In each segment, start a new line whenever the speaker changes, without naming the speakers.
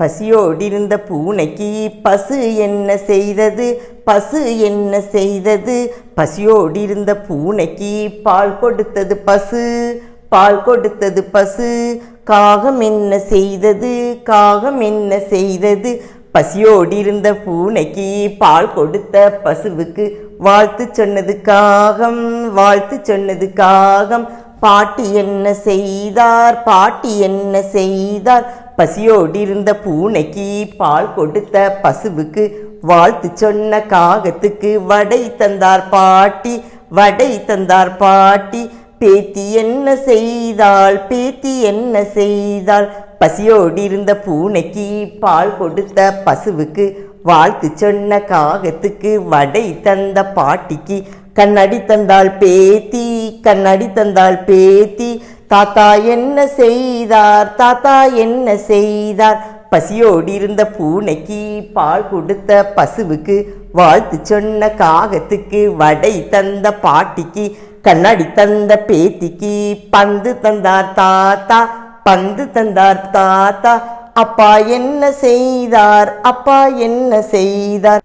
பசியோடிருந்த பூனைக்கு பசு என்ன செய்தது? பசு என்ன செய்தது? பசியோடிருந்த பூனைக்கு பால் கொடுத்தது பசு. பால் கொடுத்தது பசு. காகம் என்ன செய்தது? காகம் என்ன செய்தது? பசியோடிருந்த பூனைக்கு பால் கொடுத்த பசுவுக்கு வாழ்த்து சொன்னது காகம். வாழ்த்து சொன்னது காகம். பாட்டி என்ன செய்தார்? பாட்டி என்ன செய்தார்? பசியோடிருந்த பூனைக்கு பால் கொடுத்த பசுவுக்கு வாழ்த்து சொன்ன காகத்துக்கு வடை தந்தார் பாட்டி வடை தந்தார் பாட்டி. பேத்தி என்ன செய்தால் பேத்தி என்ன செய்தால் பசியோடிருந்த பூனைக்கு பால் கொடுத்த பசுவுக்கு வாழ்த்து சொன்ன காகத்துக்கு வடை தந்த பாட்டிக்கு கண்ணாடி தந்தாள் பேத்தி கண்ணாடி தந்தாள் பேத்தி. தாத்தா என்ன செய்தார்? தாத்தா என்ன செய்தார்? பசியோடி இருந்த பூனைக்கு பால் கொடுத்த பசுவுக்கு வாழ்த்து சொன்ன காகத்துக்கு வடை தந்த பாட்டிக்கு கண்ணாடி தந்த பேத்திக்கு பந்து தந்தார் தாத்தா பந்து தந்தார் தாத்தா. அப்பா என்ன செய்தார்? அப்பா என்ன செய்தார்?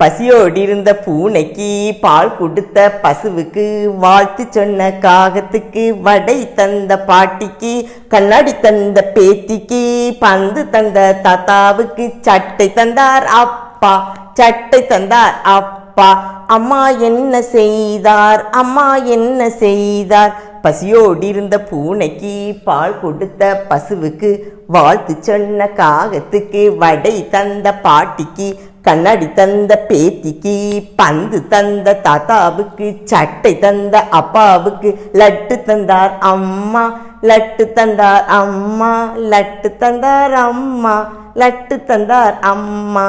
பசியோடிருந்த பூனைக்கு பால் கொடுத்த பசுவுக்கு வாழ்த்து சொன்ன காகத்துக்கு வடை தந்த பாட்டிக்கு கண்ணாடி தந்த பேத்திக்கு பந்து தந்த தாத்தாவுக்கு சட்டை தந்தார் அப்பா சட்டை தந்தார் அப்பா. அம்மா என்ன செய்தார்? அம்மா என்ன செய்தார்? பசியோடியிருந்த பூனைக்கு பால் கொடுத்த பசுவுக்கு வாழ்த்து சொன்ன காகத்துக்கு வடை தந்த பாட்டிக்கு கண்ணாடி தந்த பேத்திக்கு பந்து தந்த தாத்தாவுக்கு சட்டை தந்த அப்பாவுக்கு லட்டு தந்தார் அம்மா லட்டு தந்தார் அம்மா லட்டு தந்தார் அம்மா லட்டு தந்தார் அம்மா.